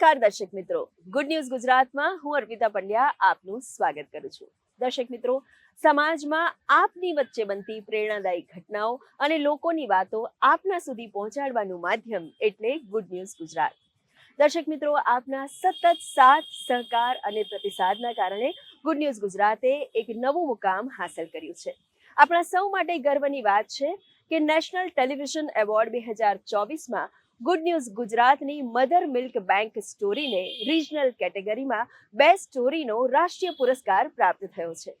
નમસ્કાર, દર્શક મિત્રો. ગુડ ન્યૂઝ ગુજરાતમાં હું અર્પિતા પંડ્યા આપનું સ્વાગત કરું છું. દર્શક મિત્રો, સમાજમાં આપની વચ્ચે બનતી પ્રેરણાદાયી ઘટનાઓ અને લોકોની વાતો આપના સુધી પહોંચાડવાનું માધ્યમ એટલે ગુડ ન્યૂઝ ગુજરાત. દર્શક મિત્રો, આપના સતત સાથ, સહકાર અને પ્રતિસાદના કારણે ગુડ ન્યૂઝ ગુજરાતે એક નવું મુકામ હાંસલ કર્યું છે. આપણા સૌ માટે ગર્વની વાત છે કે નેશનલ ટેલિવિઝન એવોર્ડ બે હજાર ચોવીસમાં ગુડ ન્યૂઝ ગુજરાતની મધર મિલ્ક બેંક સ્ટોરીને રિજનલ કેટેગરીમાં બે સ્ટોરીનો રાષ્ટ્રીય પુરસ્કાર પ્રાપ્ત થયો છે.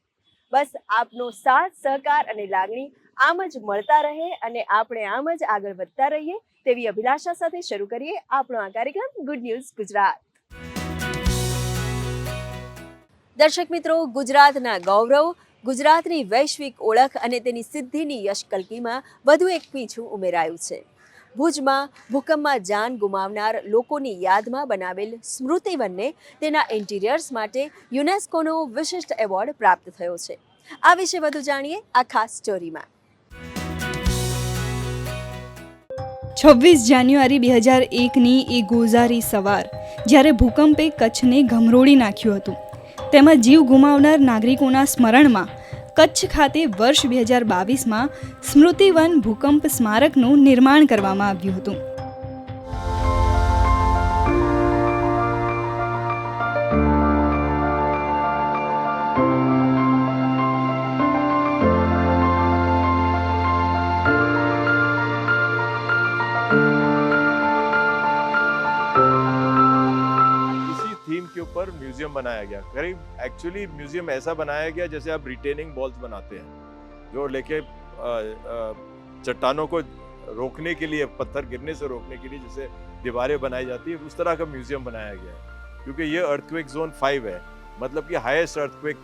બસ આપનો સાથ, સહકાર અને લાગણી આમ જ મળતા રહે અને આપણે આમ જ આગળ વધતા રહીએ તેવી અભિલાષા સાથે શરૂ કરીએ આપણો આ કાર્યક્રમ ગુડ ન્યૂઝ ગુજરાત. દર્શક મિત્રો, ગુજરાતના ગૌરવ, ગુજરાતની વૈશ્વિક ઓળખ અને તેની સિદ્ધિની યશકલકીમાં વધુ એક પીછું ઉમેરાયું છે. ભુજમાં ભૂકંપમાં જાન ગુમાવનાર લોકોની યાદમાં બનાવેલ સ્મૃતિવનને તેના ઇન્ટિરિયર્સ માટે યુનેસ્કોનો વિશિષ્ટ એવોર્ડ પ્રાપ્ત થયો છે. આ વિશે વધુ જાણીએ આ ખાસ સ્ટોરીમાં. છવ્વીસ જાન્યુઆરી બે હજાર એકની એ ગોઝારી સવાર, જ્યારે ભૂકંપે કચ્છને ઘમરોળી નાખ્યું હતું. તેમાં જીવ ગુમાવનાર નાગરિકોના સ્મરણમાં કચ્છ ખાતે વર્ષ બે હજાર બાવીસમાં સ્મૃતિવન ભૂકંપ સ્મારકનું નિર્માણ કરવામાં આવ્યું હતું. बनाया गया। करीब एक्चुअली म्यूज़ियम ऐसा बनाया गया जैसे आप रिटेनिंग बॉल्स बनाते हैं, जो लेके चट्टानों को रोकने के लिए, पत्थर गिरने से रोकने के लिए जैसे दीवारें बनाई जाती है, उस तरह का म्यूज़ियम बनाया गया है। क्योंकि ये अर्थक्वेक जोन फाइव है मतलब कि हाईएस्ट अर्थक्वेक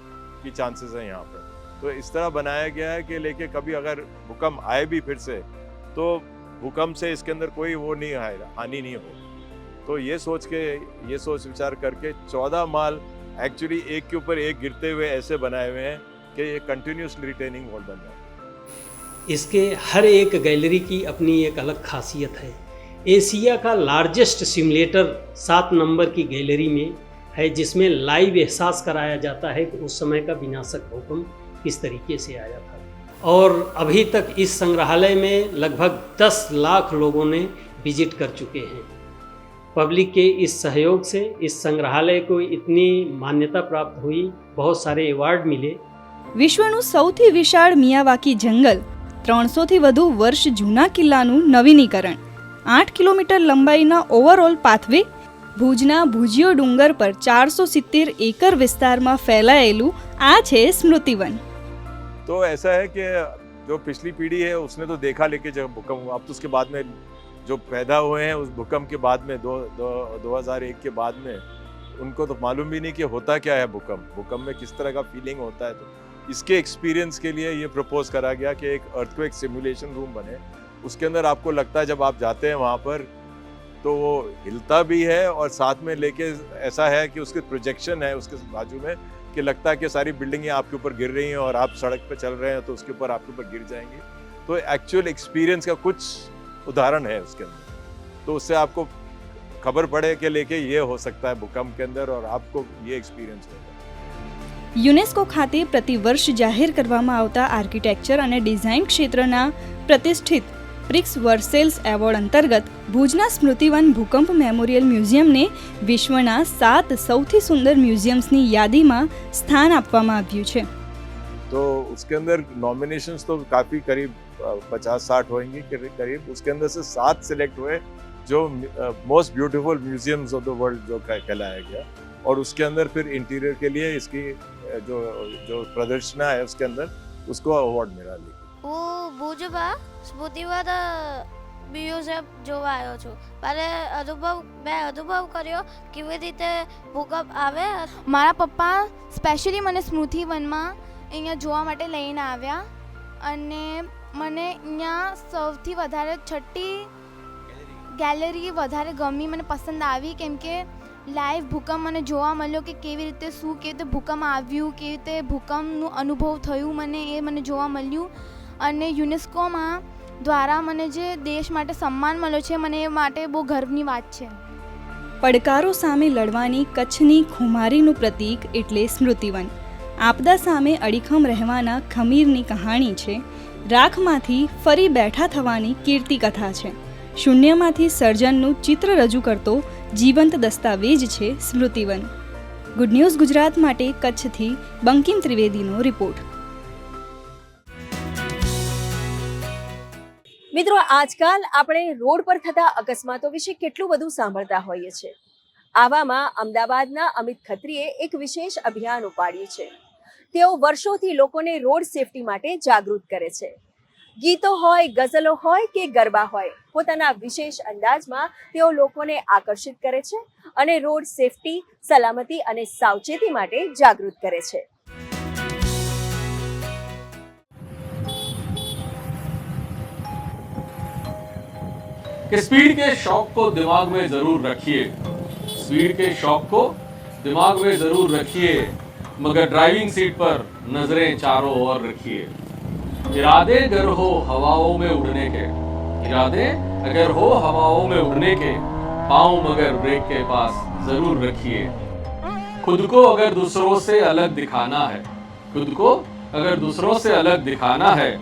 की चांसेस हैं यहाँ पर। तो इस तरह बनाया गया है कि लेके कभी अगर भूकंप आए भी फिर से तो भूकंप से इसके अंदर कोई वो नहीं आएगा हानि नहीं हो तो ये सोच के, ये सोच विचार करके चौदह माल एक्चुअली एक के ऊपर एक गिरते हुए ऐसे बनाए हुए हैं कि ये कंटिन्यूसली रिटेनिंग वॉल बन जाए। इसके हर एक गैलरी की अपनी एक अलग खासियत है। एशिया का लार्जेस्ट सिमुलेटर सात नंबर की गैलरी में है, जिसमें लाइव एहसास कराया जाता है कि उस समय का विनाशक भूकंप किस तरीके से आया था। और अभी तक इस संग्रहालय में लगभग 10 लाख लोगों ने विज़िट कर चुके हैं। पब्लिक के इस सहयोग से इस संग्रहालय को इतनी मान्यता प्राप्त हुई बहुत सारे अवार्ड मिले વિશ્વનું સૌથી વિશાળ મિયાવાકી જંગલ ત્રણસોથી વધુ વર્ષ જૂના કિલ્લાનું નવીનીકરણ આઠ કિલોમીટર લંબાઈના ઓવરઓલ પાથવે ભુજના ભુજિયો ડુંગર પર ચારસો સિત્તેર એકર વિસ્તારમાં ફેલાયેલું આ છે સ્મૃતિવન तो ऐसा है कि जो पिछली पीढ़ी है उसने तो देखा लेके जब भूकंप हुआ अब तो उसके बाद में जो पैदा हुए हैं उस भूकंप के बाद में, दो दो हज़ार एक के बाद में, उनको तो मालूम भी नहीं कि होता क्या है भूकंप। भूकंप में किस तरह का फीलिंग होता है तो इसके एक्सपीरियंस के लिए ये प्रपोज करा गया कि एक अर्थक्वेक सिमुलेशन रूम बने। उसके अंदर आपको लगता है जब आप जाते हैं वहाँ पर तो वो हिलता भी है और साथ में लेके ऐसा है कि उसके प्रोजेक्शन है, उसके बाजू में कि लगता है कि सारी बिल्डिंगें आपके ऊपर गिर रही हैं और आप सड़क पर चल रहे हैं तो उसके ऊपर आपके ऊपर गिर जाएँगे। तो एक्चुअल एक्सपीरियंस का कुछ उदाहरण है उसके अंदर तो उससे आपको खबर पड़े कि लेके ये हो सकता है भूकंप के अंदर और आपको ये एक्सपीरियंस होगा યુનેસ્કો ખાતે પ્રતિવર્ષ જાહેર કરવામાં આવતા આર્કિટેક્ચર અને ડિઝાઇન ક્ષેત્રના પ્રતિષ્ઠિત પ્રિક્સ વર્સેલ્સ એવોર્ડ અંતર્ગત ભુજના સ્મૃતિવન ભૂકંપ મેમોરિયલ મ્યુઝિયમને વિશ્વના સાત સૌથી સુંદર મ્યુઝિયમ્સની યાદીમાં સ્થાન આપવામાં આવ્યું છે तो उसके अंदर नॉमिनेशंस तो काफ़ी करीब पचास साठ होंगे करीब करीब उसके अंदर से सात सिलेक्ट हुए जो most beautiful museums of the world जो कह- कहलाया गया और उसके अंदर फिर इंटीरियर के लिए इसकी अ, जो जो प्रदर्शना है उसके अंदर उसको अवार्ड मिला लेकिन હું ભુજમાં સ્મૃતિવન મ્યુઝિયમ જોવા આવ્યો છું મારે અનુભવ મેં અનુભવ કર્યો કેવી રીતે ભૂકંપ આવે મારા પપ્પા સ્પેશિયલી મને સ્મૃતિવનમાં અહીંયા જોવા માટે લઈને આવ્યા અને મને અહીંયા સૌથી વધારે છઠ્ઠી ગેલેરી વધારે ગમી, મને પસંદ આવી કેમ કે લાઈવ ભૂકંપ મને જોવા મળ્યો કે કેવી રીતે શું, કેવી રીતે ભૂકંપ આવ્યું, કેવી રીતે ભૂકંપનું અનુભવ થયું મને એ મને જોવા મળ્યું. અને યુનેસ્કોમાં દ્વારા મને જે દેશ માટે સન્માન મળ્યો છે, મને એ માટે બહુ ગર્વની વાત છે. પડકારો સામે લડવાની કચ્છની ખુમારીનું પ્રતીક એટલે સ્મૃતિવન. આપદા સામે અડીખમ રહેવાના ખમીરની કહાણી છે રાખમાંથી ફરી બેઠા થવાની કીર્તિ કથા છે. શૂન્યમાંથી સર્જનનું ચિત્ર રજૂ કરતો જીવંત દસ્તાવેજ છે સ્મૃતિવન. ગુડ ન્યૂઝ ગુજરાત માટે કચ્છથી બંકિમ ત્રિવેદીનો રિપોર્ટ. મિત્રો, આજકાલ આપણે રોડ પર થતા અકસ્માતો વિશે કેટલું બધું સાંભળતા હોઈએ છીએ. આવામાં અમદાવાદના અમિત ખત્રીએ એક વિશેષ અભિયાન ઉપાડ્યું છે. તેઓ વર્ષોથી લોકોને રોડ સેફટી માટે જાગૃત કરે છે ગીતો હોય ગઝલો હોય કે ગરબા હોય પોતાના વિશેષ અંદાજમાં તેઓ લોકોને આકર્ષિત કરે છે અને રોડ સેફટી સલામતી અને સાવચેતી માટે જાગૃત કરે છે कि स्पीड के शौक को दिमाग में जरूर रखिए स्पीड के शौक को दिमाग में जरूर रखिए मगर ड्राइविंग सीट पर नज़रें चारों ओर रखिए। इरादे अगर हो हवाओं में उड़ने के। इरादे अगर हो हवाओं में उड़ने के पाओ मगर ब्रेक के पास ज़रूर रखिए। खुद को अगर दूसरों से अलग दिखाना है, खुद को अगर दूसरों से अलग दिखाना है,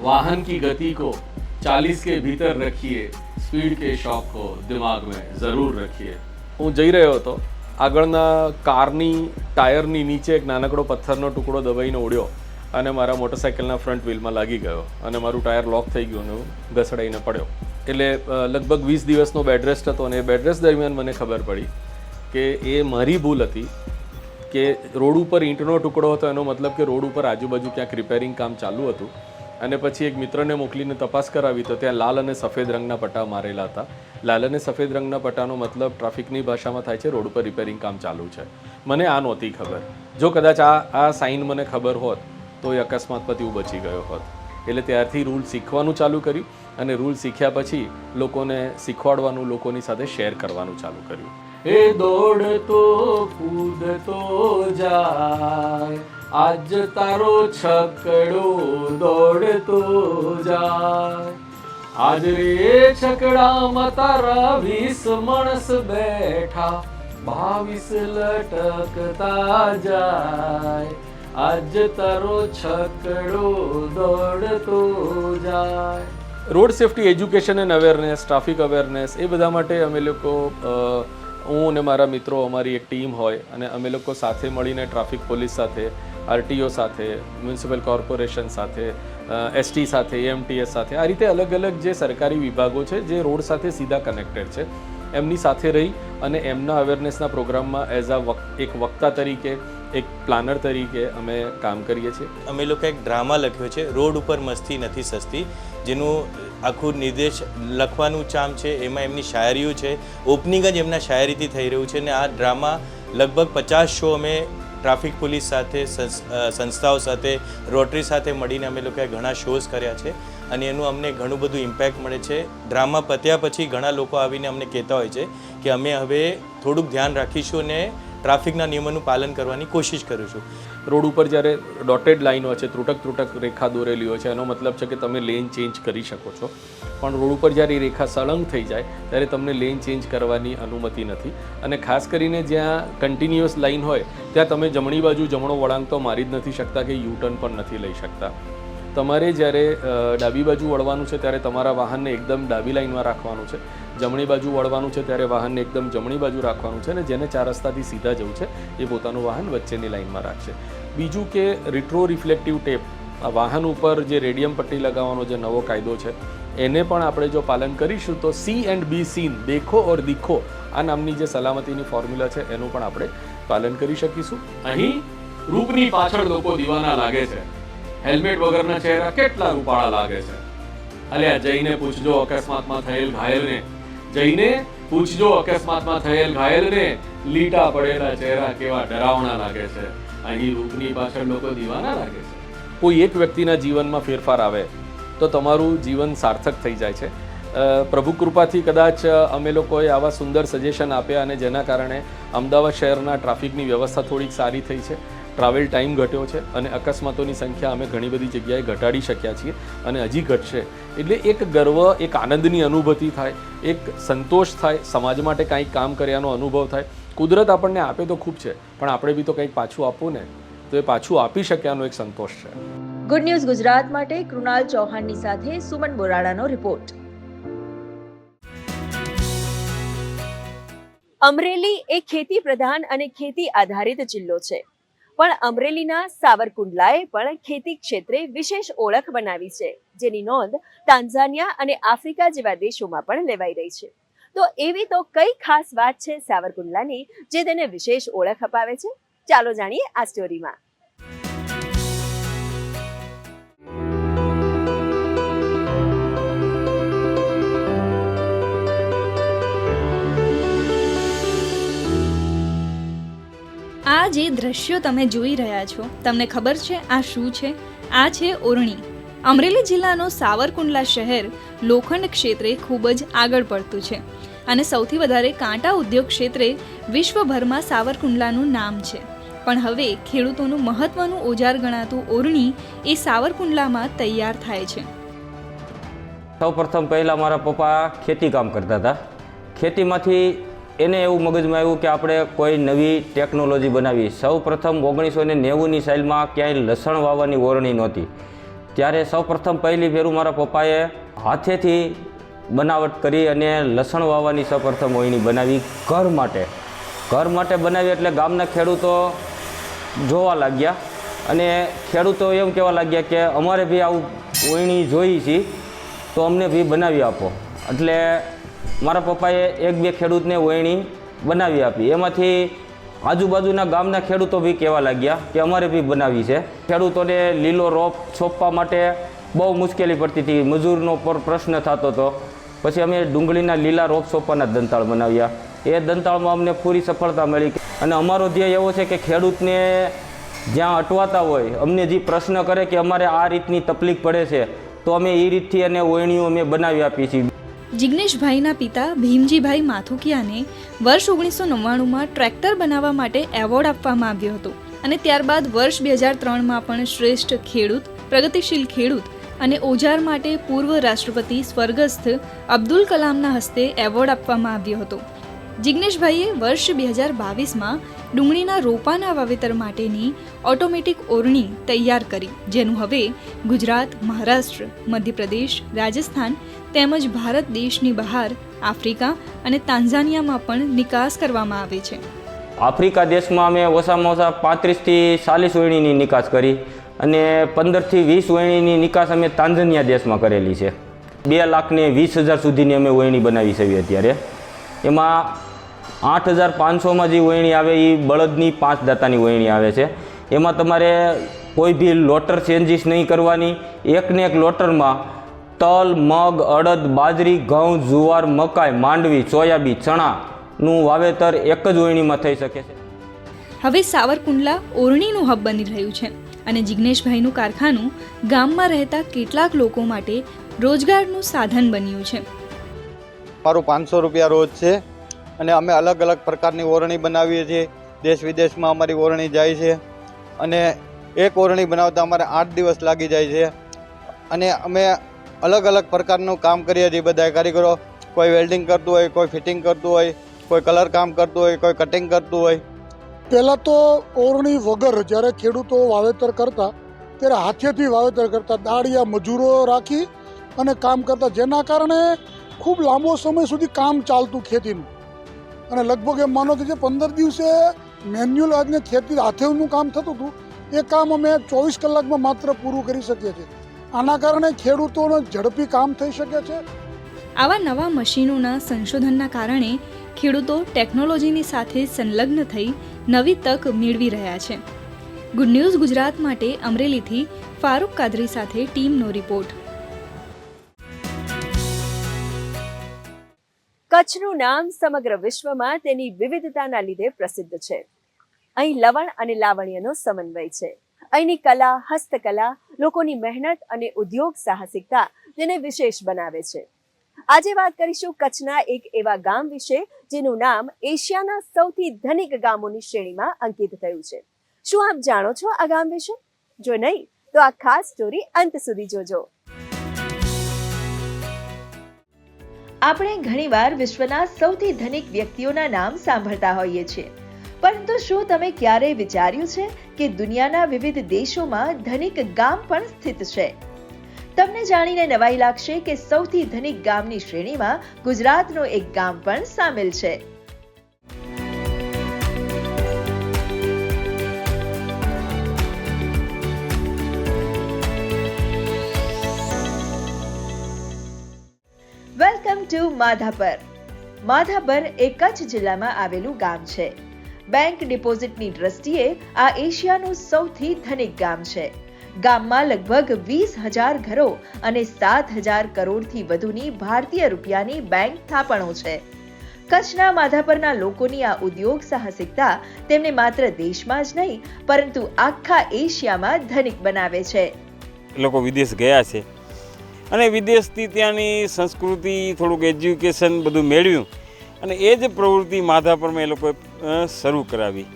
वाहन की गति को 40 के भीतर रखिए, स्पीड के शौक को दिमाग में ज़रूर रखिए। वो रहे हो तो। આગળના કારની, ટાયરની નીચે એક નાનકડો પથ્થરનો ટુકડો દબાઈને ઉડ્યો અને મારા મોટરસાઇકલના ફ્રન્ટ વ્હીલમાં લાગી ગયો અને મારું ટાયર લોક થઈ ગયું અને હું ઘસડાઈને પડ્યો. એટલે લગભગ વીસ દિવસનો બેડ રેસ્ટ હતો અને એ બેડ રેસ્ટ દરમિયાન મને ખબર પડી કે એ મારી ભૂલ હતી કે રોડ ઉપર ઈંટનો ટુકડો હતો, એનો મતલબ કે રોડ ઉપર આજુબાજુ ક્યાંક રિપેરિંગ કામ ચાલુ હતું. અને પછી એક મિત્રને મોકલીને તપાસ કરાવી તો ત્યાં લાલ અને સફેદ રંગના પટ્ટા મારેલા હતા. લાલ અને સફેદ રંગના પટ્ટાનો મતલબ ટ્રાફિકની ભાષામાં થાય છે, રોડ પર રિપેરિંગ કામ ચાલુ છે. મને આ નહોતી ખબર. જો કદાચ આ આ સાઇન મને ખબર હોત, તો એ અકસ્માત પરથી હું બચી ગયો હોત. એટલે ત્યારથી રૂલ શીખવાનું ચાલુ કર્યું અને રૂલ શીખ્યા પછી લોકોને શીખવાડવાનું, લોકોની સાથે શેર કરવાનું ચાલુ કર્યું. એ દોડતો, કૂદતો જાય. આજ તારો છકડો દોડતો જાય. આજ રે છકડામાં તારા વીસ માણસ બેઠા, બાવીસ લટકતા જાય. આજ તારો છકડો દોડતો જાય. Road safety, education and awareness, traffic awareness, એ બધા માટે અમે લોકો હું અને મારા મિત્રો, અમારી એક ટીમ હોય અને અમે લોકો સાથે મળીને ટ્રાફિક પોલીસ સાથે આરટીઓ સાથે, મ્યુનિસિપલ કોર્પોરેશન સાથે એસટી સાથે એમટીએસ સાથે, આ રીતે અલગ અલગ જે સરકારી વિભાગો છે, જે રોડ સાથે સીધા કનેક્ટેડ છે, એમની સાથે રહી અને એમના અવેરનેસના પ્રોગ્રામમાં એઝ અ એક વક્તા તરીકે, એક પ્લાનર તરીકે અમે કામ કરીએ છીએ. અમે લોકો એક ડ્રામા લખ્યો છે, રોડ ઉપર મસ્તી નથી સસ્તી, જેનું આખું નિર્દેશ લખવાનું ચામ છે, એમાં એમની શાયરીઓ છે ઓપનિંગ જ એમના શાયરીથી થઈ રહ્યું છે અને આ ડ્રામા લગભગ પચાસ શો અમે ટ્રાફિક પોલીસ સાથે, સંસ- સંસ્થાઓ સાથે, રોટરી સાથે મળીને અમે લોકોએ ઘણા શોઝ કર્યા છે. અને એનું અમને ઘણું બધું ઇમ્પેક્ટ મળે છે. ડ્રામા પત્યા પછી ઘણા લોકો આવીને અમને કહેતા હોય છે કે અમે હવે થોડુંક ધ્યાન રાખીશું અને ટ્રાફિકના નિયમોનું પાલન કરવાની કોશિશ કરીશું રોડ ઉપર જ્યારે ડોટેડ લાઈનો હોય છે, ત્રુટક ત્રુટક રેખા દોરેલી હોય છે, એનો મતલબ છે કે તમે લેન ચેન્જ કરી શકો છો. પણ રોડ ઉપર જ્યારે એ રેખા સળંગ થઈ જાય, ત્યારે તમને લેન ચેન્જ કરવાની અનુમતિ નથી. અને ખાસ કરીને જ્યાં કન્ટિન્યુઅસ લાઈન હોય, ત્યાં તમે જમણી બાજુ જમણો વળાંક તો મારી જ નથી શકતા કે યુટર્ન પણ નથી લઈ શકતા. તમારે જ્યારે ડાબી બાજુ વળવાનું છે, ત્યારે તમારા વાહનને એકદમ ડાબી લાઈનમાં રાખવાનું છે. જમણી બાજુ વળવાનું છે ત્યારે વાહનને એકદમ જમણી બાજુ રાખવાનું છે અને જેને ચાર રસ્તાથી સીધા જવું છે એ પોતાનું વાહન વચ્ચેની લાઇનમાં રાખશે. બીજું કે રિટ્રો રિફ્લેક્ટિવ ટેપ. આ વાહન ઉપર જે રેડિયમ પટ્ટી લગાવવાનો જે નવો કાયદો છે, એને પણ આપણે જો પાલન કરીશું તો સી એન્ડ બી સીન દેખો ઓર દીખો, આ નામની જે સલામતીની ફોર્મ્યુલા છે એનું પણ આપણે પાલન કરી શકીશું. અહીં રૂપની પાછળ લોકો દીવાના લાગે છે. હેલ્મેટ વગરના ચહેરા કેટલા રૂપાળા લાગે છે. અલ્યા જઈને પૂછજો અકસ્માતમાં થયેલ ઘાયલને. જઈને પૂછજો અકસ્માતમાં થયેલ ઘાયલને, લીટા પડેલા ચહેરા કેવા ડરાવણા લાગે છે. અહીં રૂપની પાછળ લોકો દીવાના લાગે છે. કોઈ એક વ્યક્તિના જીવનમાં ફેરફાર આવે, તો તમારું જીવન સાર્થક થઈ જાય છે. પ્રભુ કૃપાથી કદાચ અમે લોકોએ આવા સુંદર સજેશન આપ્યા અને જેના કારણે અમદાવાદ શહેરના ટ્રાફિકની વ્યવસ્થા થોડીક સારી થઈ છે. ટ્રાવેલ ટાઈમ ઘટ્યો છે અને અકસ્માતોની સંખ્યા અમે ઘણી બધી જગ્યાએ ઘટાડી શક્યા છીએ અને હજી ઘટશે. એટલે એક ગર્વ, એક આનંદની અનુભૂતિ થાય, એક સંતોષ થાય, સમાજ માટે કાંઈક કામ કર્યાનો અનુભવ થાય. કુદરત આપણને આપે તો ખૂબ છે, પણ આપણે બી તો કંઈક પાછું આપવું ને, તો એ પાછું આપી શક્યાનો એક સંતોષ છે. ગુડ ન્યૂઝ ગુજરાત માટે, કૃણાલ ચૌહાણની સાથે સુમન બોરાડાનો રિપોર્ટ અમરેલી એ ખેતી પ્રધાન અને ખેતી આધારિત જિલ્લો છે. પણ અમરેલીના સાવરકુંડલાએ પણ ખેતી ક્ષેત્રે વિશેષ ઓળખ બનાવી છે, જેની નોંધ તાન્ઝાનિયા અને આફ્રિકા જેવા દેશોમાં પણ લેવાઈ રહી છે. તો એવી તો કઈ ખાસ વાત છે સાવરકુંડલાની, જે તેને વિશેષ ઓળખ અપાવે છે? ચાલો જાણીએ આ સ્ટોરીમાં આ જે દ્રશ્યો તમે જોઈ રહ્યા છો, તમને ખબર છે આ શું છે? આ છે ઓરણી. અમરેલી જિલ્લાનો સાવરકુંડલા શહેર લોખંડ ક્ષેત્રે ખૂબ જ આગળ પડતું છે અને સૌથી વધારે કાંટા ઉદ્યોગ ક્ષેત્રે વિશ્વભરમાં સાવરકુંડલાનું નામ છે. પણ હવે ખેડૂતોનું મહત્વનું ઓજાર ગણાતું ઓરણી એ સાવરકુંડલામાં તૈયાર થાય છે. સૌપ્રથમ પહેલાં મારા પપ્પા ખેતી કામ કરતા હતા. ખેતીમાંથી એને એવું મગજમાં આવ્યું કે આપણે કોઈ નવી ટેકનોલોજી બનાવી. સૌ પ્રથમ ઓગણીસો ને નેવુંની સાઇલમાં ક્યાંય લસણ વાવવાની ઓરણી નહોતી. ત્યારે સૌ પ્રથમ પહેલી ફેરું મારા પપ્પાએ હાથેથી બનાવટ કરી અને લસણ વાવવાની સૌપ્રથમ ઓયણી બનાવી ઘર માટે. ઘર માટે બનાવી એટલે ગામના ખેડૂતો જોવા લાગ્યા અને ખેડૂતો એમ કહેવા લાગ્યા કે અમારે બી આવું ઓયણી જોઈ છે, તો અમને બી બનાવી આપો. એટલે મારા પપ્પાએ એક બે ખેડૂતને વહેણી બનાવી આપી. એમાંથી આજુબાજુના ગામના ખેડૂતો બી કહેવા લાગ્યા કે અમારે બી બનાવી છે. ખેડૂતોને લીલો રોપ છોપવા માટે બહુ મુશ્કેલી પડતી હતી. મજૂરનો પર પ્રશ્ન થતો હતો. પછી અમે ડુંગળીના લીલા રોપ સોંપવાના દંતાળ બનાવ્યા. એ દંતાળમાં અમને પૂરી સફળતા મળી અને અમારો ધ્યેય એવો છે કે ખેડૂતને જ્યાં અટવાતા હોય, અમને જે પ્રશ્ન કરે કે અમારે આ રીતની તકલીફ પડે છે, તો અમે એ રીતથી અને ઓયણીઓ અમે બનાવી આપીએ છીએ. જિગ્નેશભાઈના પિતા ભીમજીભાઈ માથુકિયાને વર્ષ ઓગણીસો નવ્વાણુંમાં ટ્રેક્ટર બનાવવા માટે એવોર્ડ આપવામાં આવ્યો હતો અને ત્યારબાદ વર્ષ બે હજાર ત્રણમાં પણ શ્રેષ્ઠ ખેડૂત, પ્રગતિશીલ ખેડૂત અને ઓજાર માટે પૂર્વ રાષ્ટ્રપતિ સ્વર્ગસ્થ અબ્દુલ કલામના હસ્તે એવોર્ડ આપવામાં આવ્યો હતો. જિગ્નેશભાઈએ વર્ષ બે હજાર બાવીસમાં ડુંગળીના રોપાના વાવેતર માટેની ઓટોમેટિક ઓરણી તૈયાર કરી, જેનું હવે ગુજરાત, મહારાષ્ટ્ર, મધ્યપ્રદેશ, રાજસ્થાન તેમજ ભારત દેશની બહાર આફ્રિકા અને તાંઝાનિયામાં પણ નિકાસ કરવામાં આવે છે. આફ્રિકા દેશમાં અમે ઓછામાં ઓછા પાંત્રીસથી ચાલીસ ઓયણીની નિકાસ કરી અને પંદરથી વીસ ઓયણીની નિકાસ અમે તાંઝાનિયા દેશમાં કરેલી છે. બે લાખને વીસ હજાર સુધીની અમે વહેણી બનાવી છે અત્યારે. એમાં આઠ હજાર પાંચસોમાં જે વહેણી આવે એ બળદની પાંચ દાતાની વહેણી આવે છે. એમાં તમારે કોઈ બી લોટર ચેન્જીસ નહીં કરવાની. એકને એક લોટરમાં તલ મગ અડદ બાજરી ઘઉં જુવાર મકાઈ માંડવી સોયાબી ચણાનું વાવેતર એક જ ઓયણીમાં થઈ શકે છે. હવે સાવરકુંડલા ઓરણીનું હબ બની રહ્યું છે અને જિગ્નેશભાઈનું કારખાનું ગામમાં રહેતા કેટલાક લોકો માટે રોજગારનું સાધન બન્યું છે. મારું પાંચસો રૂપિયા રોજ છે અને અમે અલગ અલગ પ્રકારની ઓરણી બનાવીએ છીએ. દેશ વિદેશમાં અમારી ઓરણી જાય છે અને એક ઓરણી બનાવતા અમારે આઠ દિવસ લાગી જાય છે. અને અમે અલગ અલગ પ્રકારનું કામ કરીએ છીએ. બધા કારીગરો કોઈ વેલ્ડિંગ કરતું હોય, કોઈ ફિટિંગ કરતું હોય, કોઈ કલર કામ કરતું હોય, કોઈ કટિંગ કરતું હોય. પહેલાં તો ઓરણી વગર જ્યારે ખેડૂતો વાવેતર કરતા, ત્યારે હાથેથી વાવેતર કરતા દાળિયા, મજૂરો રાખી અને કામ કરતા. જેના કારણે ખૂબ લાંબો સમય સુધી કામ ચાલતું ખેતીનું. અને લગભગ એમ માનો કે જે પંદર દિવસે મેન્યુઅલ આજને ખેતી હાથેનું કામ થતું હતું, એ કામ અમે ચોવીસ કલાકમાં માત્ર પૂરું કરી શકીએ છીએ. આના કારણે ખેડૂતોને ઝડપી કામ થઈ શકે છે? આવા નવા મશીનોના સંશોધનના કારણે ખેડૂતો ટેકનોલોજીની સાથે સંલગ્ન થઈ નવી તક મેળવી રહ્યા છે. ગુડ ન્યૂઝ ગુજરાત માટે અમરેલીથી ફારૂક કાદરી સાથે ટીમનો રિપોર્ટ. કચ્છનું નામ સમગ્ર વિશ્વમાં તેની વિવિધતાના લીધે પ્રસિદ્ધ છે. અહીં લવણ અને લાવણ્યનો સમન્વય છે. અહીંની કલા, હસ્તકલા, લોકોની મહેનત અને ઉદ્યોગ સાહસિકતા તેને વિશેષ બનાવે છે. આજે વાત કરીશું કચ્છના એક એવા ગામ વિશે, જેનું નામ એશિયાના સૌથી ધનિક ગામોની શ્રેણીમાં અંકિત થયું છે. શું આપ જાણો છો આ ગામ વિશે? જો નહીં, તો આ ખાસ સ્ટોરી અંત સુધી જોજો. આપણે ઘણીવાર વિશ્વના સૌથી ધનિક વ્યક્તિઓના નામ સાંભળતા હોઈએ છીએ. પરંતુ શું તમે ક્યારેય વિચાર્યું છે કે દુનિયાના વિવિધ દેશોમાં ધનિક ગામ પણ સ્થિત છે? તમને જાણીને નવાઈ લાગશે કે સૌથી ધનિક ગામની શ્રેણીમાં ગુજરાતનું એક ગામ પણ સામેલ છે. Welcome to Madhapar. માધાપર એ કચ્છ જિલ્લામાં આવેલું ગામ છે. બેંક ડિપોઝિટની દ્રષ્ટિએ આ એશિયાનું સૌથી ધનિક ગામ છે. ગામમાં લગભગ વીસ હજાર ઘરો અને સાત હજાર કરોડથી વધુની ભારતીય રૂપિયાની બેંક થાપણો છે. કચ્છના માધાપરના લોકોની આ ઉદ્યોગ સાહસિકતા તેમને માત્ર દેશમાં જ નહીં, પરંતુ આખા એશિયામાં ધનિક બનાવે છે. લોકો વિદેશ ગયા છે અને વિદેશથી ત્યાંની સંસ્કૃતિ, થોડુંક એજ્યુકેશન બધું મેળવ્યું. અને એ જ પ્રવૃત્તિ માધાપરમાં એ લોકોએ શરૂ કરાવી.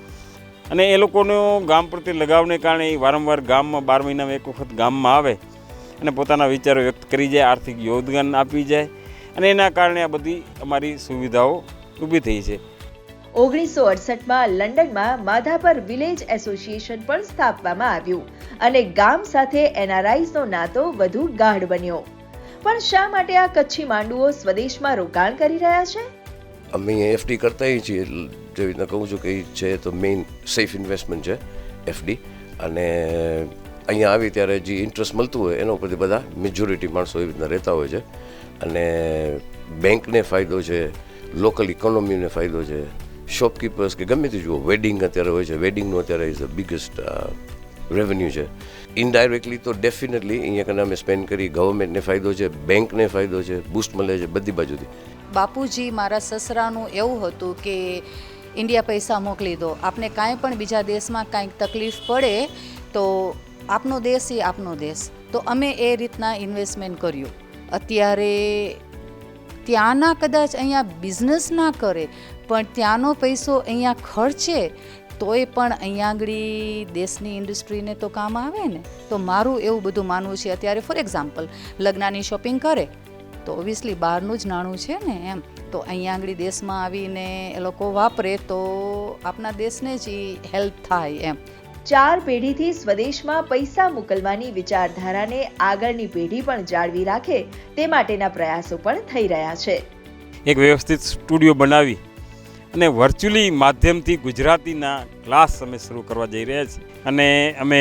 અને એ લોકોનો ગામ પ્રત્યે લગાવને કારણે એ વારંવાર ગામમાં બાર મહિનામાં એક વખત ગામમાં આવે અને પોતાના વિચારો વ્યક્ત કરી જાય, આર્થિક યોગદાન આપી જાય અને એના કારણે આ બધી અમારી સુવિધાઓ ઊભી થઈ છે. ઓગણીસો અડસઠમાં લંડનમાં માધાપર વિલેજ એસોસિએશન પણ સ્થાપવામાં આવ્યું અને ગામ સાથે એનઆરઆઈનો નાતો વધુ ગાઢ બન્યો. પણ શા માટે આ કચ્છી માંડુઓ સ્વદેશમાં રોકાણ કરી રહ્યા છે? અમે એફડી કરતા છીએ જેવી રીતના કહું છું કે છે તો મેઇન સેફ ઇન્વેસ્ટમેન્ટ છે એફડી અને અહીંયા આવી ત્યારે જે ઇન્ટરેસ્ટ મળતું હોય, એના ઉપરથી બધા મેજોરિટી માણસો એવી રીતના રહેતા હોય છે. અને બેંકને ફાયદો છે લોકલ ઇકોનોમીને ફાયદો છે શોપકીપર્સ કે ગમે તે જુઓ વેડિંગ અત્યારે હોય છે વેડિંગનું અત્યારે ઇઝ ધ બિગેસ્ટ રેવન્યુ છે. ઇનડાયરેક્ટલી તો ડેફિનેટલી અહીંયા કને અમે સ્પેન્ડ કરી ગવર્મેન્ટને ફાયદો છે બેંકને ફાયદો છે બૂસ્ટ મળે છે બધી બાજુથી. બાપુજી મારા સસરાનું એવું હતું કે ઇન્ડિયા પૈસા મોકલી દો. આપને કાંઈ પણ બીજા દેશમાં કાંઈક તકલીફ પડે તો આપનો દેશ એ આપનો દેશ. તો અમે એ રીતના ઇન્વેસ્ટમેન્ટ કર્યું. અત્યારે ત્યાંના કદાચ અહીંયા બિઝનેસ ના કરે, પણ ત્યાંનો પૈસો અહીંયા ખર્ચે, તોય પણ અહીંયા આગળ દેશની ઇન્ડસ્ટ્રીને તો કામ આવે ને. તો મારું એવું બધું માનવું છે. અત્યારે ફોર એક્ઝામ્પલ લગ્નની શોપિંગ કરે તો ઓબ્વિયસલી બહારનું જ નાણું છે ને એમ. તો અહીંયા આગળ દેશમાં આવીને એ લોકો વાપરે તો આપણા દેશને જ હેલ્પ થાય એમ. ચાર પેઢીથી સ્વદેશમાં પૈસા મોકલવાની વિચારધારાને આગળની પેઢી પણ જાળવી રાખે તે માટેના પ્રયાસો પણ થઈ રહ્યા છે. એક વ્યવસ્થિત સ્ટુડિયો બનાવી અને વર્ચ્યુઅલી માધ્યમથી ગુજરાતીના ક્લાસ અમે શરૂ કરવા જઈ રહ્યા છીએ. અને અમે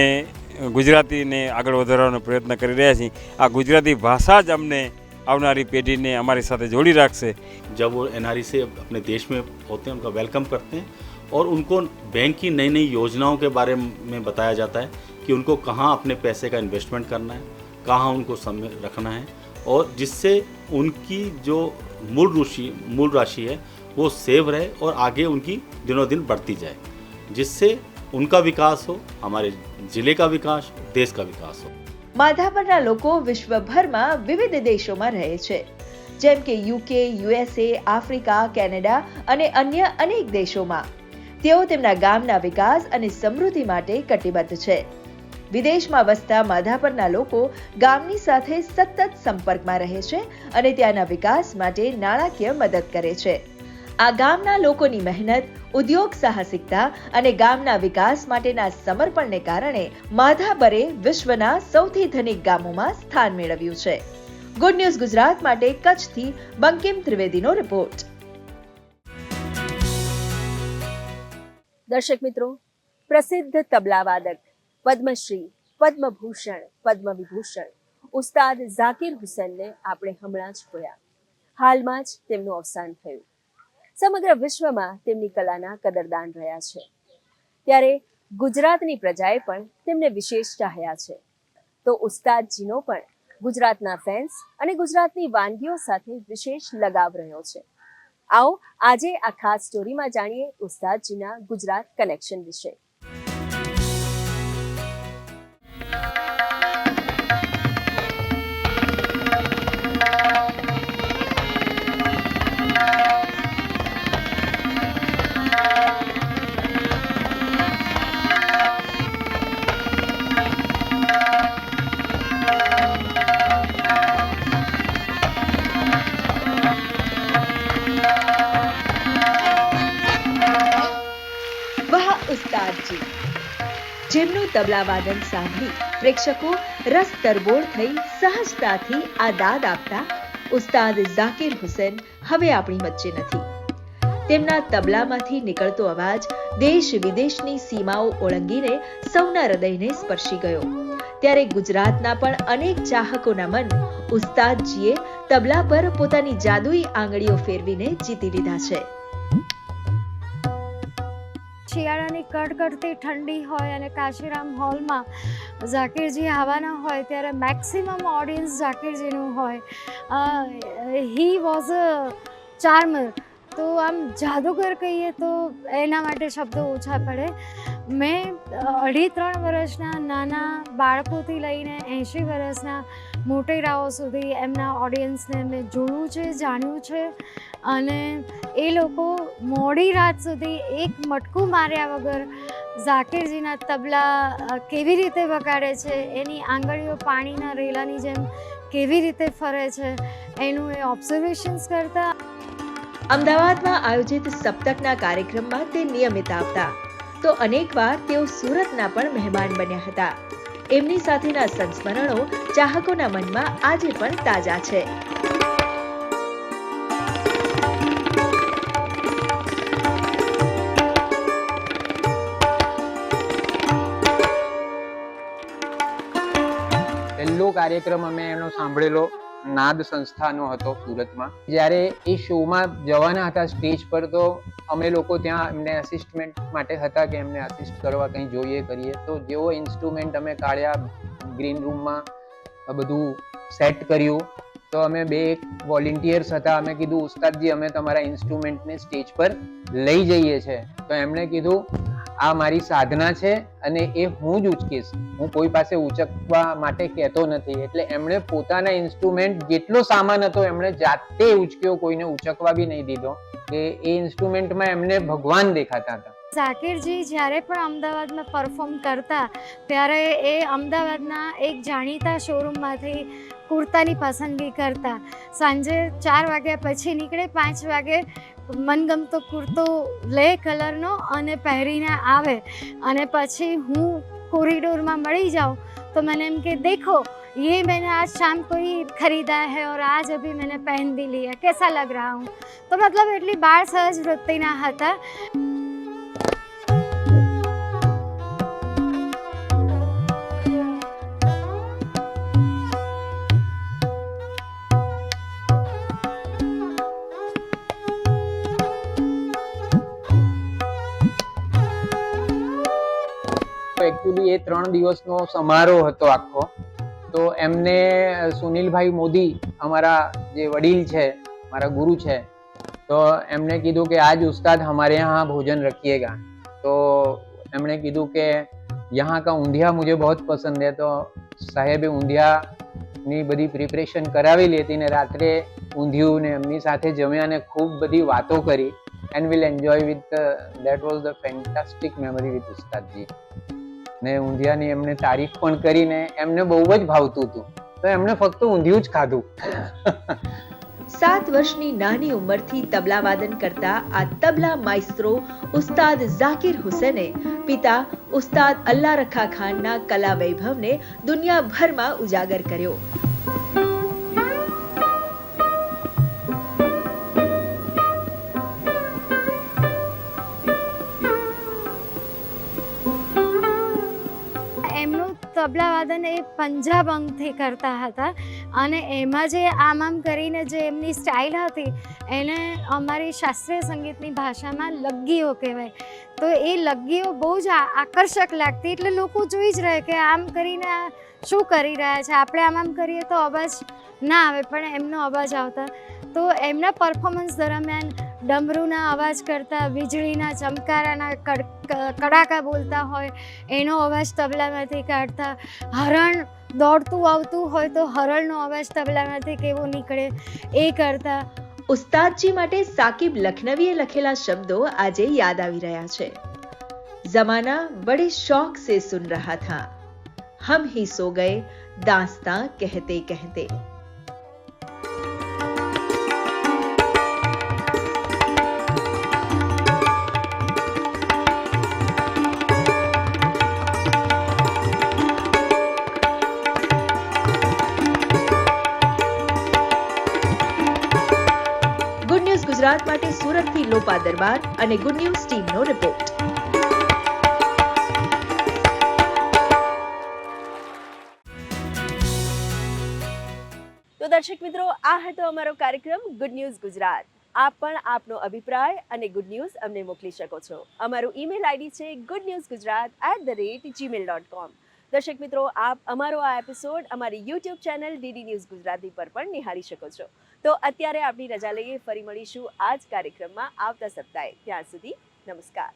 ગુજરાતીને આગળ વધારવાનો પ્રયત્ન કરી રહ્યા છીએ. આ ગુજરાતી ભાષા જ અમને આવનારી પેઢીને અમારી સાથે જોડી રાખશે जब वो एन से अपने देश में होते हैं उनका वेलकम करते हैं और उनको बैंक की नई नई योजनाओं के बारे में बताया जाता है कि उनको कहाँ अपने पैसे का इन्वेस्टमेंट करना है कहाँ उनको समय रखना है और जिससे उनकी जो मूल रुचि मूल राशि है वो सेव रहे और आगे उनकी दिनों दिन बढ़ती जाए जिससे उनका विकास हो हमारे ज़िले का विकास हो देश का विकास हो માધાપરના લોકો વિશ્વભરમાં વિવિધ દેશોમાં રહે છે. જેમ કે યુકે, યુએસએ, આફ્રિકા, કેનેડા અને અન્ય અનેક દેશોમાં. તેઓ તેમના ગામના વિકાસ અને સમૃદ્ધિ માટે કટિબદ્ધ છે. વિદેશમાં વસતા માધાપરના લોકો ગામની સાથે સતત સંપર્કમાં રહે છે અને ત્યાંના વિકાસ માટે નાણાકીય મદદ કરે છે. આ ગામના લોકોની મહેનત, ઉદ્યોગ સાહસિકતા અને ગામના વિકાસ માટેના સમર્પણને કારણે માધાબરે વિશ્વના સૌથી ધનિક ગામોમાં સ્થાન મેળવ્યું છે. ગુડ ન્યૂઝ ગુજરાત માટે કચ્છથી બંકિમ ત્રિવેદીનો રિપોર્ટ દર્શક મિત્રો, પ્રસિદ્ધ તબલાવાદક પદ્મશ્રી, પદ્મભૂષણ, પદ્મવિભૂષણ, ઉસ્તાદ ઝાકિર હુસેનને આપણે હમણાં જ જોયા હાલમાં જ તેમનું અવસાન થયું. સમગ્ર વિશ્વમાં તેમની કલાના કદરદાન રહ્યા છે. ત્યારે ગુજરાતની પ્રજાએ પણ તેમને વિશેષ ચાહ્યા છે. તો ઉસ્તાદજીનો પણ ગુજરાતના ફેન્સ અને ગુજરાતની વાનગીઓ સાથે વિશેષ લગાવ રહ્યો છે. આવો આજે આ ખાસ સ્ટોરીમાં જાણીએ ઉસ્તાદજીના ગુજરાત કનેક્શન વિશે. જેમનું તબલા વાદન સાંભળી પ્રેક્ષકો રસ તરબોળ થઈ સહજતાથી આ દાદ આપતા ઉસ્તાદ ઝાકિર હુસેન હવે આપણી વચ્ચે નથી. તેમના તબલામાંથી નીકળતો અવાજ દેશ વિદેશની સીમાઓ ઓળંગીને સૌના હૃદયને સ્પર્શી ગયો. ત્યારે ગુજરાતના પણ અનેક ચાહકોના મન ઉસ્તાદજીએ તબલા પર પોતાની જાદુઈ આંગળીઓ ફેરવીને જીતી લીધા છે. શિયાળાની કડકડતી ઠંડી હોય અને કાશીરામ હોલમાં ઝાકીરજી આવવાના હોય ત્યારે મેક્સિમમ ઓડિયન્સ ઝાકીરજીનું હોય. હી વોઝ અ ચાર્મર તો આમ જાદુગર કહીએ તો એના માટે શબ્દો ઓછા પડે. મેં અઢી ત્રણ વર્ષના નાના બાળકોથી લઈને એંશી વર્ષના મોટેરાઓ સુધી એમના ઓડિયન્સને મેં જોયું છે, જાણ્યું છે અને એ લોકો મોડી રાત સુધી એક મટકું માર્યા વગર ઝાકીરજીના તબલા કેવી રીતે વગાડે છે, એની આંગળીઓ પાણીના રેલાની જેમ કેવી રીતે ફરે છે, એનું એ ઓબ્ઝર્વેશન્સ કરતા. અમદાવાદમાં આયોજિત સપ્તકના કાર્યક્રમમાં તે નિયમિત આવતા. તો અનેકવાર તેઓ સુરતના પણ મહેમાન બન્યા હતા. એમની સાથેના સંસ્મરણો ચાહકોના મનમાં આજે પણ તાજા છે. પહેલો કાર્યક્રમ અમે એનો સાંભળેલો. નાદ સંસ્થાનો હતો સુરતમાં. જ્યારે એ શોમાં જવાના હતા સ્ટેજ પર, તો અમે લોકો ત્યાં એમને અસિસ્ટમેન્ટ માટે હતા કે એમને અસિસ્ટ કરવા કંઈ જોઈએ કરીએ. તો જેવો ઇન્સ્ટ્રુમેન્ટ અમે કાઢ્યા ગ્રીન રૂમમાં બધું સેટ કર્યું. તો અમે બે એક વોલેન્ટિયર્સ હતા. અમે કીધું, ઉસ્તાદજી, અમે તમારા ઇન્સ્ટ્રુમેન્ટને સ્ટેજ પર લઈ જઈએ છે. તો એમણે કીધું આ મારી સાધના છે અને એ હું જ ઉચકીશ. હું કોઈ પાસે ઉચકવા માટે કહેતો નથી. એટલે એમણે પોતાના ઇન્સ્ટ્રુમેન્ટ જેટલો સામાન હતો, એમણે જાતે ઉચક્યો, કોઈને ઉચકવા બી નહીં દીધો. કે એ ઇન્સ્ટ્રુમેન્ટમાં એમને ભગવાન દેખાતા હતા. ઝાકીરજી જ્યારે પણ અમદાવાદમાં પરફોર્મ કરતા, ત્યારે એ અમદાવાદના એક જાણીતા શોરૂમમાંથી કુર્તાની પસંદગી કરતા. સાંજે ચાર વાગ્યા પછી નીકળે, પાંચ વાગે મનગમતો કુર્તો લે કલરનો અને પહેરીને આવે અને પછી હું કોરિડોરમાં મળી જાઉં તો મને એમ કે દેખો ये मैंने आज शाम को ही खरीदा है और आज अभी मैंने पहन भी लिया कैसा लग रहा हूँ તો મતલબ એટલી બાળ સહજ વૃત્તિના હતા એ ત્રણ દિવસનો સમારોહ હતો આખો. તો એમને સુનિલભાઈ મોદી અમારા જે વડીલ છે, મારા ગુરુ છે, તો એમણે કીધું કે આજ ઉસ્તાદ હમારે યહાં ભોજન રખિયેગા તો એમણે કીધું કે યહાં કા ઊંધિયા મુજે બહુ પસંદ હે, તો સાહેબે ઊંધિયાની બધી પ્રિપરેશન કરાવી લેતી ને રાત્રે ઊંધિયું ને એમની સાથે જમ્યા અને ખૂબ બધી વાતો કરી. And will enjoy with that was the fantastic memory with ઉસ્તાદજી ને ઊંધિયાની એમને તારીફ પણ કરીને એમને બહુ જ ભાવતું હતું. તો એમને ફક્ત ઊંધિયું જ ખાધું. સાત વર્ષની નાની ઉંમરથી તબલા વાદન કરતા આ તબલા માઇસ્ત્રો ઉસ્તાદ ઝાકિર હુસેને, પિતા ઉસ્તાદ અલ્લા રખા ખાનના કલા વૈભવને દુનિયાભરમાં ઉજાગર કર્યો. તબલા વાદન એ પંજાબ અંગથી કરતા હતા. અને એમાં જે આમ આમ કરીને જે એમની સ્ટાઇલ હતી, એને અમારી શાસ્ત્રીય સંગીતની ભાષામાં લગ્ગીઓ કહેવાય. તો એ લગ્ગીઓ બહુ જ આકર્ષક લાગતી, એટલે લોકો જોઈ જ રહે કે આમ કરીને શું કરી રહ્યા છે. આપણે આમ આમ કરીએ તો અવાજ ના આવે, પણ એમનો અવાજ આવતા. તો એમના પરફોર્મન્સ દરમિયાન ડમરૂના અવાજ કરતા, વીજળીના ચમકારાના કડાકા બોલતા હોય, એનો અવાજ તબલામાંથી કાઢતા. હરણ દોડતું આવતું હોય તો હરણનો અવાજ તબલામાંથી કેવો નીકળે એ કરતા. ઉસ્તાદજી માટે સાકિબ લખનવીએ લખેલા શબ્દો આજે યાદ આવી રહ્યા છે. જમાના બડે શોખ સે સુન રહા થા. હમ હી સો ગયે, દાસ્તા કહેતે કહેતે. ગુજરાત માટે સુરતથી લોપા દરબાર અને ગુડ ન્યૂઝ ટીમનો રિપોર્ટ તો દર્શક મિત્રો, આ હતો અમારો કાર્યક્રમ ગુડ ન્યૂઝ ગુજરાત. આપ પણ આપનો અભિપ્રાય અને ગુડ ન્યૂઝ અમને મોકલી શકો છો. અમારું ઈમેલ આઈડી છે good news Gujarat at the rate Gmail dot com દર્શક મિત્રો, આપ અમારો આ એપિસોડ અમારી YouTube channel DD news Gujarati પર પણ નિહાળી શકો છો. તો અત્યારે આપણી રજા લઈએ, ફરી મળીશું આ જ કાર્યક્રમમાં આવતા સપ્તાહે. ત્યાં સુધી નમસ્કાર.